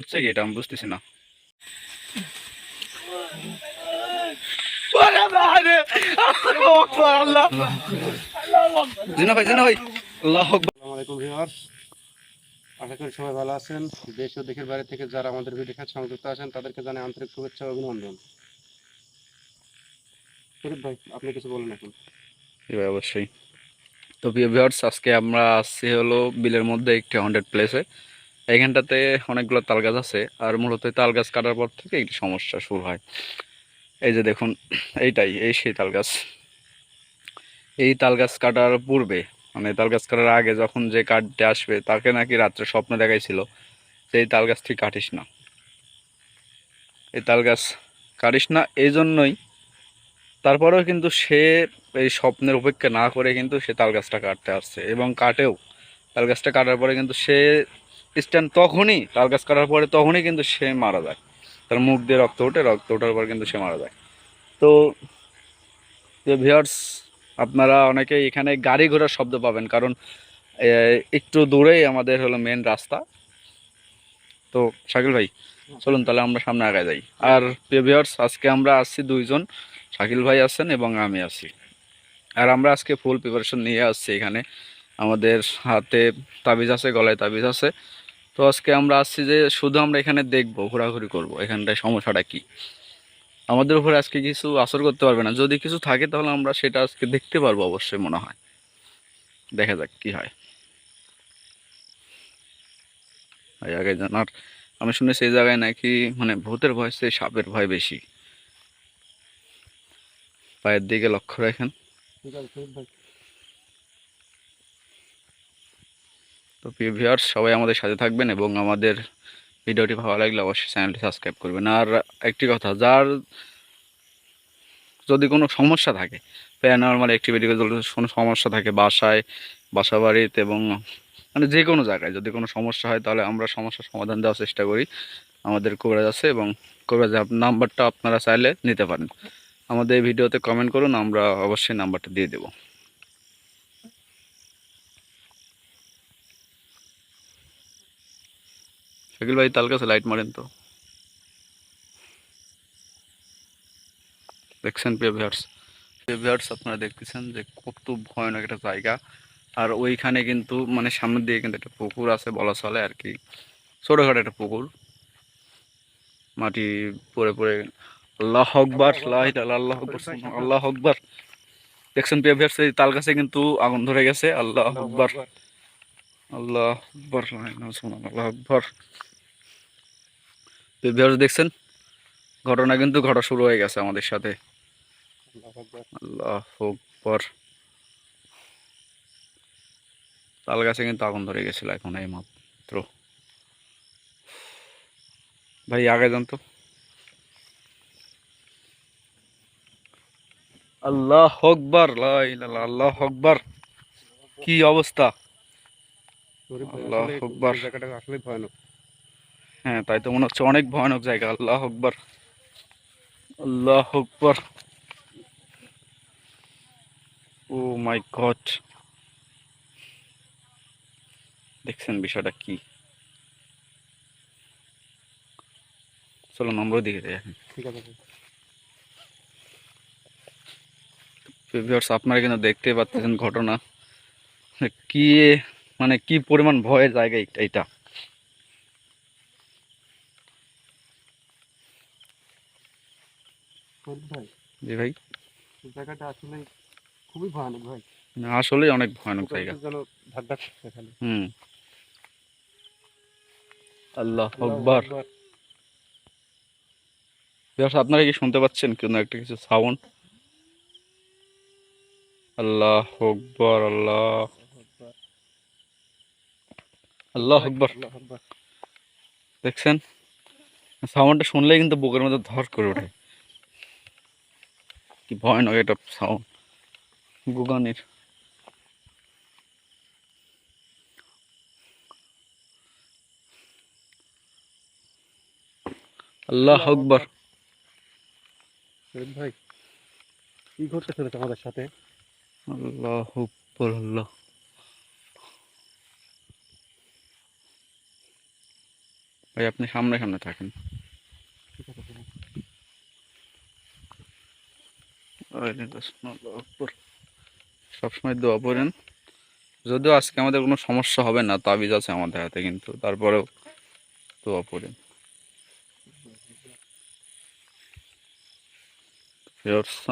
হচ্ছে কি এটা আমি বুঝতেছি না। জিনা ভাই জিনা ভাই। আল্লাহ আকবার। আসসালামু আলাইকুম ভিউয়ার্স। আশা করি সবাই ভালো আছেন। দেশ ও দেশের বাইরে থেকে যারা আমাদের ভিডিও সংযুক্ত আছেন তাদেরকে জানাই আন্তরিক শুভেচ্ছা ও অভিনন্দন। ভাই আপনি কিছু বলেন এখন। ভাই অবশ্যই। তো ভিউয়ার্স আজকে আমরা আসছি হলো বিলের মধ্যে একটি হান্ড্রেড প্লেসে এইখানটাতে অনেকগুলো তাল গাছ আছে আর মূলত তাল গাছ কাটার পর থেকে একটি সমস্যা শুরু হয়। এই যে দেখুন, এইটাই, এই সেই তাল গাছ এই তাল গাছ কাটার পূর্বে মানে তাল গাছ কাটার আগে যখন যে কাটতে আসবে, তাকে নাকি রাত্রে স্বপ্ন দেখাইছিল এই তাল গাছটি কাটিস না। এই তাল গাছ কাটিস না এই জন্যই তারপরেও কিন্তু সে এই স্বপ্নের উপেক্ষা না করে কিন্তু সে তাল গাছটা কাটতে আসছে এবং কাটেও। তাল গাছটা কাটার পরে কিন্তু সে স্ট্যান্ড তখনই তাল গাছ কাটার পরে তখনই কিন্তু সে মারা যায়। তার মুখ দিয়ে রক্ত ওঠে, রক্ত ওঠার পর কিন্তু সে মারা যায়। তো যে ভিউয়ার্স আপনারা অনেকে এখানে গাড়ি ঘোড়ার শব্দ পাবেন, কারণ একটু দূরেই আমাদের হলো মেন রাস্তা। তো, শাকিল ভাই, চলুন তাহলে আমরা সামনে আগে যাই। আর ভিউয়ার্স আজকে আমরা আসছি দুইজন, শাকিল ভাই আছেন এবং আমি আছি। আর আমরা আজকে ফুল প্রিপারেশন নিয়ে আসছি এখানে। আমাদের হাতে তাবিজ আছে, গলায় তাবিজ আছে। তো আজকে আমরা আসছি যে শুধু আমরা এখানে দেখব, ঘোরাঘুরি করব। এখানটায় সমস্যাটা কি? আমাদের উপরে আজকে কিছু আসর করতে পারবে না। যদি কিছু থাকে তাহলে আমরা সেটা আজকে দেখতে পারব অবশ্যই মনে হয়। দেখা যাক কি হয়। আগে জানার আমি শুনেছি এই জায়গায় নাকি মানে ভূতের ভয় চেয়ে সাপের ভয় বেশি। পায়ের দিকে লক্ষ্য রাখেন ঠিক আছে শরীফ ভাই তো প্রিয় ভিউয়ার্স সবাই আমাদের সাথে থাকবেন এবং আমাদের ভিডিওটি ভালো লাগলে অবশ্যই চ্যানেলটি সাবস্ক্রাইব করবেন। আর একটি কথা, যার যদি কোনো সমস্যা থাকে প্যারানর্মাল অ্যাক্টিভিটিতে যদি কোনো সমস্যা থাকে বাসায় বাসা বাড়িতে এবং মানে যে কোনো জায়গায় যদি কোনো সমস্যা হয়, তাহলে আমরা সমস্যার সমাধান দেওয়ার চেষ্টা করি। আমাদের কবিরাজ আছে এবং কবিরাজ নাম্বারটা আপনারা চাইলে নিতে পারেন। আমাদের ভিডিওতে কমেন্ট করুন, আমরা অবশ্যই নাম্বারটা দিয়ে দেবো। শাকিল ভাই তাল কাছে লাইট মারেন তো। দেখছেন প্রিয় ভিউয়ার্স আপনারা দেখতেছেন যে কত ভয়ানক একটা জায়গা। আর ওইখানে কিন্তু মানে সামনের দিকে কিন্তু একটা পুকুর আছে বলা চলে আর কি। ছোটোখাটো একটা পুকুর। মাটি পরে পরে আল্লাহ ইল্লাল্লাহ, আল্লাহ আকবার আল্লাহ আকবার। দেখছেন প্রিয় ভিউয়ার্স এই তাল গাছে কিন্তু আগুন ধরে গেছে। আল্লাহ আকবার। আল্লাহ আকবার লা আল্লাহ আকবার। ভিউয়ার্স দেখছেন? ঘটনা কিন্তু ঘটা শুরু হয়ে গেছে আমাদের সাথে। আল্লাহ তাল গাছে কিন্তু আগুন ধরে গেছিল এখন এই মাত্র ভাই আগে যান তো আল্লাহ ইলাহা আল্লাহ আকবার। কি অবস্থা? আল্লাহু। এই জায়গাটা আসলে ভয়ানক। হ্যাঁ তাই তো মনে হচ্ছে অনেক ভয়ানক জায়গা। আল্লাহ আকবার। আল্লাহ আকবার। Oh my God. দেখছেন বিষয়টা কি? চলো নম্বর দিকে যাই ঠিক আছে ভিউয়ার্স আপনারা কিন্তু দেখতে পাচ্ছেন ঘটনা। কি মানে কি পরিমাণ ভয়ের জায়গা এইটা- ভাই। জি ভাই। জায়গাটা আসলে খুবই ভয়ানক ভাই। আসলেই অনেক ভয়ানক জায়গা। যেন ধাক ধাক খালি হুম। আল্লাহ আকবার। আপনারা কি শুনতে পাচ্ছেন কোনো একটা কিছু সাউন্ড? আল্লাহ আকবার আল্লাহ। আল্লাহ আকবার। দেখছেন? সাউন্ডটা শুনলেই কিন্তু বুকের মধ্যে ধর করে ওঠে। কি ভয়ানক এটা সাউন্ড গুগানির। আল্লাহ আকবার। ভাই কি ঘটতে চলেছে আমাদের সাথে? আল্লাহ আকবার আল্লাহ। ভাই আপনি সামনে সামনে থাকেন ঠিক আছে ঠিক আছে। সবসময় দোয়া পড়েন। যদিও আজকে আমাদের কোনো সমস্যা হবে না তাবিজ আছে আমাদের হাতে কিন্তু তারপরেও দোয়া পড়েন।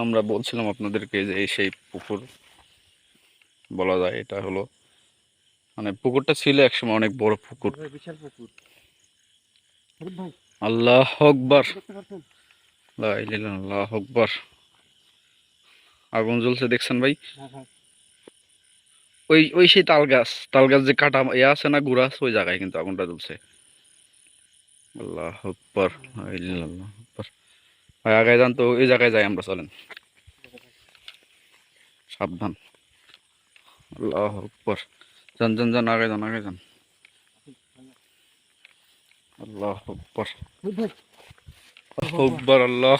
আমরা বলছিলাম আপনাদেরকে যে এই সেই পুকুর বলা যায় এটা হলো মানে পুকুরটা ছিল একসময় অনেক বড় পুকুর। বিশাল আল্লাহ আকবার। দেখতে পাচ্ছেন লা ইলাহা ইল্লাল্লাহ, আল্লাহ আকবার। আগুন জ্বলছে দেখছেন ভাই? হ্যাঁ হ্যাঁ। ওই ওই সেই তাল গাছ তাল গাছ যে কাটা ইয়ে আছে না গুড়া আছে ওই জায়গায় কিন্তু আগুনটা জ্বলছে। আল্লাহ আকবার ভাই আগায় যান তো ওই জায়গায় যাই আমরা চলেন। সাবধান। আল্লাহ আকবার। যান যান যান আগে যান আগে যান। আল্লাহ আকবার। আল্লাহু আকবার আল্লাহ।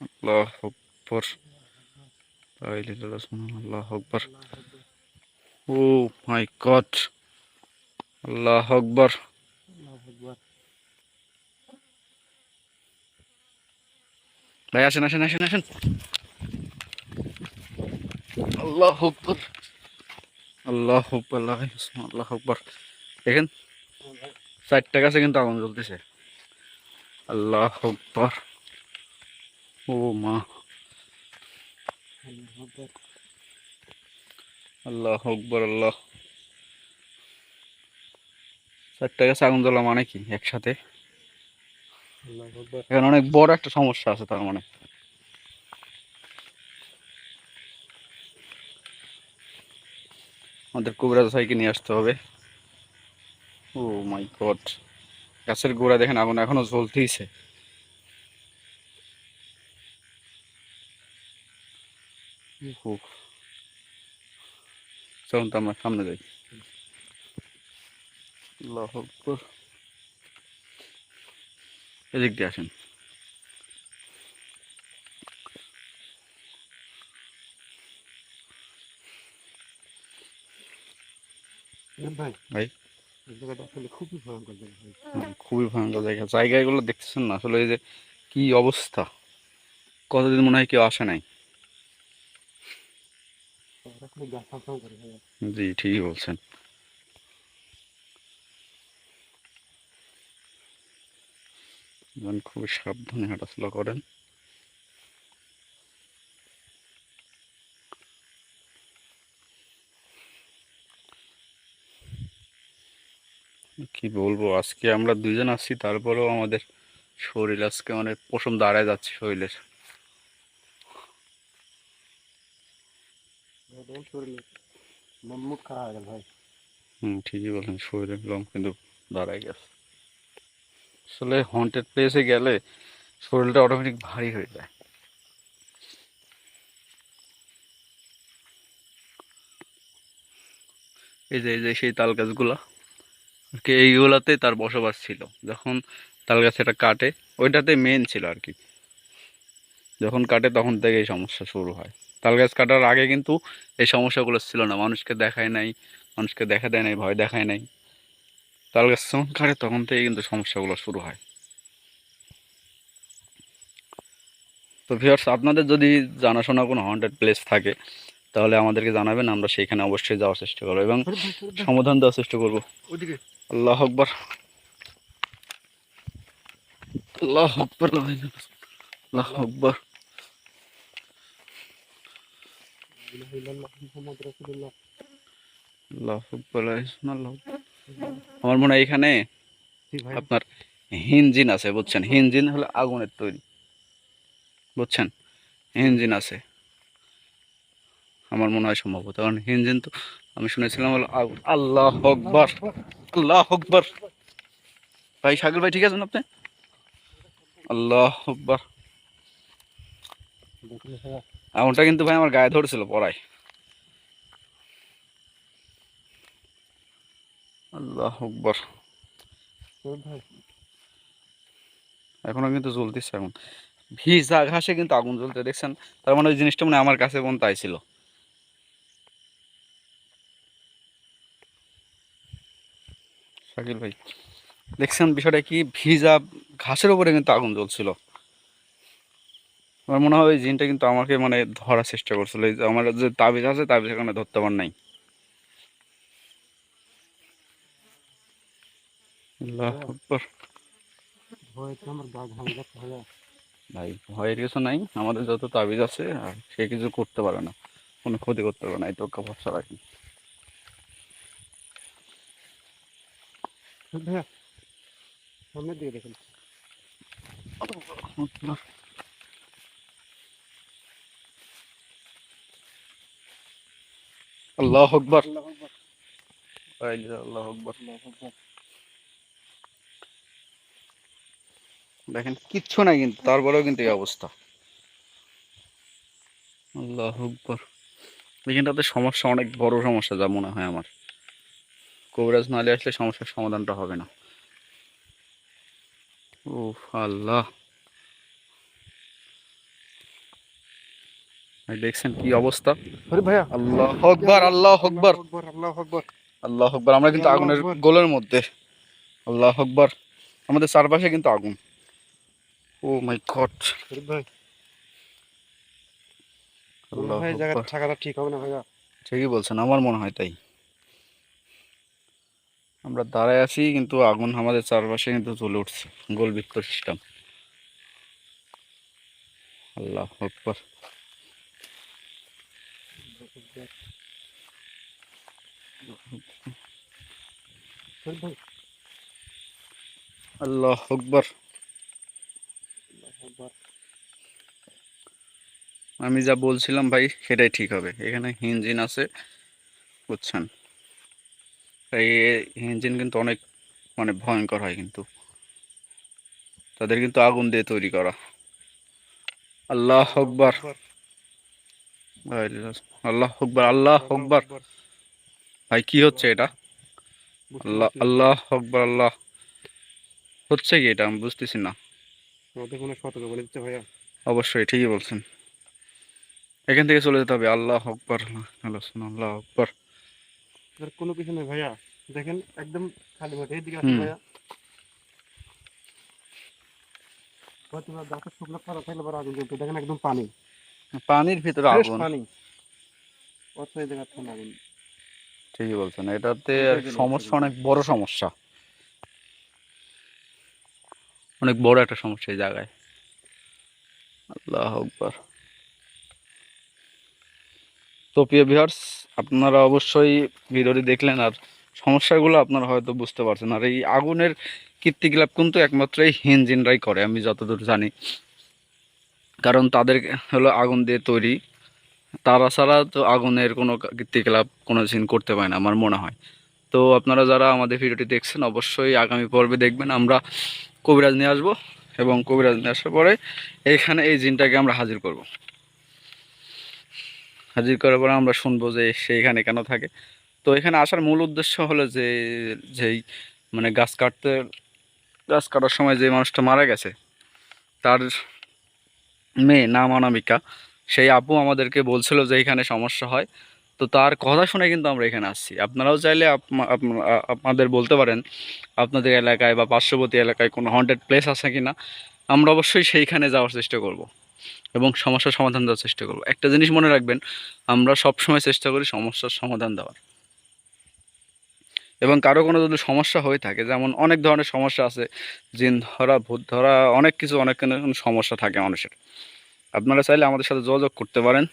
আল্লাহ আকবার। আল্লাহ আকবার। ও মাই গড, আল্লাহ আকবার। ভাই, আসেন আসেন আসেন আসেন। আল্লাহ আকবার আল্লাহ আকবার আল্লাহ আকবার। দেখেন চারটা গাছে কিন্তু আগুন জ্বলতেছে। আল্লাহ আকবার। ও মা। আল্লাহু আকবার আল্লাহ। চারটা গাছে আগুন জ্বলা মানে কি একসাথে? এখানে অনেক বড় একটা সমস্যা আছে তার মানে। আমাদের কুবরাজ ভাইকে নিয়ে আসতে হবে। Oh my God. গাছের গোড়া দেখেন আগুন এখনও জ্বলতেইছে। উফ। চলুন তো আমরা সামনে যাই। আল্লাহ আকবার। এদিক দিয়ে আসেন। খুবই ভয়ঙ্কর জায়গা। জায়গাগুলো দেখতেছেন না আসলে এই যে কি অবস্থা? কতদিন মনে হয় কেউ আসে নাই আসলে গা সাঁসাও করে ভাই জি, ঠিকই বলছেন। যেন খুবই সাবধানে হাঁটাচলা করেন। কি বলব, আজকে আমরা দুজন আসছি, তারপরেও আমাদের শরীর আজকে মানে পশম দাঁড়ায় যাচ্ছে শরীরের। ঠিকই বলেন শরীরের কিন্তু গেছে। আসলে হন্টেড প্লেসে গেলে শরীরটা অটোমেটিক ভারী হয়ে যায়। এই যে এই যে, সেই তাল গাছগুলা আর কি এইগুলাতে তার বসবাস ছিল। যখন তাল গাছ এটা কাটে, ওইটাতে মেন ছিল আর কি যখন কাটে, তখন থেকে এই সমস্যা শুরু হয়। তাল গাছ কাটার আগে কিন্তু এই সমস্যাগুলো ছিল না। মানুষকে দেখায় নাই মানুষকে দেখা দেয় নাই ভয় দেখায় নাই। তাল গাছ যখন কাটে তখন থেকে কিন্তু সমস্যাগুলো শুরু হয়। তো ভিউয়ার্স আপনাদের যদি জানাশোনা কোনো হন্টেড প্লেস থাকে তাহলে আমাদেরকে জানাবেন আমরা সেইখানে অবশ্যই যাওয়ার চেষ্টা করব এবং সমাধান দেওয়ার চেষ্টা করব। আল্লাহ আকবর। আল্লাহ আকবর আল্লাহ আকবর। ইলাহা ইল্লাল্লাহ মুহাম্মদ রাসূলুল্লাহ। আল্লাহ আকবর আমার মনে হয় এখানে আপনার হিনজিন আছে বুঝছেন? হিনজিন হলো আগুনের তৈরি বুঝছেন? হিনজিন আছে। আমার মনে হয় সম্ভবত কারণ হিনজিন তো আমি শুনেছিলাম হলো আগুন। আল্লাহ আকবর আল্লাহ আকবর। ভাই সাগর ভাই ঠিক আছেন আপনি? আল্লাহ আকবর। ভাইয়া আগুনটা কিন্তু ভাই আমার গায়ে ধরেছিল পড়ায়। আল্লাহ আকবর। এখনও কিন্তু জ্বলতেছে আগুন। ভিজা ঘাসে কিন্তু আগুন জ্বলতে, দেখছেন? তার মানে ওই জিনিসটা মানে আমার কাছে পর্যন্ত আইছিল শাকিল ভাই, দেখছেন বিষয়টা কি? ভিজা ঘাসের উপরে কিন্তু আগুন জ্বলছিল। আমার মনে হয় ওই জিনটা কিন্তু আমাকে মানে ধরার চেষ্টা করছিল। এই যে আমার যে তাবিজ আছে তাবিজ এখানে ধরতে পার নাই। তো ভাই ভয়ের কিছু নাই। আমাদের যত তাবিজ আছে আর সে কিছু করতে পারে না। কোনো ক্ষতি করতে পারে না এই তোকে ভরসা রাখি সামনের দিকে দেখুন। আল্লাহ আকবর। আল্লাহ আকবর। আকবার। দেখেন কিচ্ছু নাই কিন্তু তারপরেও কিন্তু এই অবস্থা। আল্লাহ আকবর। এখানটাতে সমস্যা অনেক বড় সমস্যা যা মনে হয় আমার। কবিরাজ নালে আসলে সমস্যার সমাধানটা হবে না। ও আল্লাহ। দেখছেন কি অবস্থা? ভাইয়া। আল্লাহ আকবর আল্লাহ আকবার। আল্লাহু আকবার। আল্লাহ আকবর। আমরা কিন্তু আগুনের গোলের মধ্যে। আল্লাহ আকবর। আমাদের চারপাশে কিন্তু আগুন। Oh my God. ভাই। ঠিক হবে না ভাইয়া। ঠিকই বলছেন আমার মনে হয় তাই। আমরা দাঁড়ায় আছি কিন্তু আগুন আমাদের চারপাশে কিন্তু চলে উঠছে। গোল গোলবৃত্ত সিস্টেম আল্লাহ আকবর শরীফ ভাই আল্লাহ আকবর। আমি যা বলছিলাম ভাই, সেটাই ঠিক হবে। এখানে ইঞ্জিন আছে, বুঝছেন? এই ইঞ্জিন কিন্তু অনেক মানে ভয়ঙ্কর হয় কিন্তু। তাদের কিন্তু আগুন দিয়ে তৈরি করা। আল্লাহ আকবর। আল্লাহ আকবর আল্লাহ আকবর। ভাই কি হচ্ছে এটা? আল্লাহ আল্লাহ আকবর আল্লাহ। হচ্ছে কি এটা? আমি বুঝতেছি না। অবশ্যই ঠিকই বলছেন। এখান থেকে চলে যেতে হবে। আল্লাহ আকবর আল্লাহ আকবর কোনো কিছু নেই ভাইয়া। দেখেন একদম খালি মাঠে এইদিকে। আসুন ভাইয়া। গাছের শুকনো পাতা থাকলে পরে আগুন জ্বলতো দেখেন একদম পানি। পানির ভিতরে আগুন। পানি। অত এই জায়গা থেকে আগুন। ঠিকই বলছেন। এটাতে সমস্যা অনেক বড় সমস্যা। অনেক বড় একটা সমস্যা এই জায়গায়। আল্লাহ আকবর। তো প্রিয় ভিউয়ার্স আপনারা অবশ্যই ভিডিওটি দেখলেন আর সমস্যাগুলো আপনারা হয়তো বুঝতে পারছেন। আর এই আগুনের কীর্তিকলাপ কিন্তু একমাত্র এই হিনজিনরাই করে আমি যতদূর জানি। কারণ তাদের হলো আগুন দিয়ে তৈরি। তারা ছাড়া তো আগুনের কোনো কীর্তিকলাপ কোনো সিন করতে পারে না, আমার মনে হয়। তো আপনারা যারা আমাদের ভিডিওটি দেখছেন, অবশ্যই আগামী পর্বে দেখবেন। আমরা কবিরাজ নিয়ে আসব এবং কবিরাজ নিয়ে আসার পরে এখানে এই জিনটাকে আমরা হাজির করব। হাজির করার পরে আমরা শুনব যে সে এখানে কেন থাকে। তো এখানে আসার মূল উদ্দেশ্য হলো যে, যেই মানে গাছ কাটতে, গাছ কাটার সময় যে মানুষটা মারা গেছে, তার মেয়ে নাম অনামিকা। সেই আপু আমাদেরকে বলছিল যে এখানে সমস্যা হয়। তো তার কথা শুনে কিন্তু আমরা এখানে আসছি। আপনারাও চাইলে আপনা- আপনা- আপনাদের বলতে পারেন, আপনাদের এলাকায় বা পার্শ্ববর্তী এলাকায় কোনো হন্টেড প্লেস আছে কি না আমরা অবশ্যই সেইখানে যাওয়ার চেষ্টা করব এবং সমস্যার সমাধান দেওয়ার চেষ্টা করব। একটা জিনিস মনে রাখবেন, আমরা সবসময় চেষ্টা করি সমস্যার সমাধান দেওয়ার। এবং কারও কোনো যদি সমস্যা হয়ে থাকে, যেমন অনেক ধরনের সমস্যা আছে, জিন ধরা, ভূত ধরা, অনেক কিছু, অনেক সমস্যা থাকে মানুষের। আপনারা চাইলে আমাদের সাথে যোগাযোগ করতে পারেন।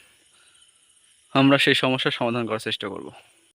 আমরা সেই সমস্যার সমাধান করার চেষ্টা করব।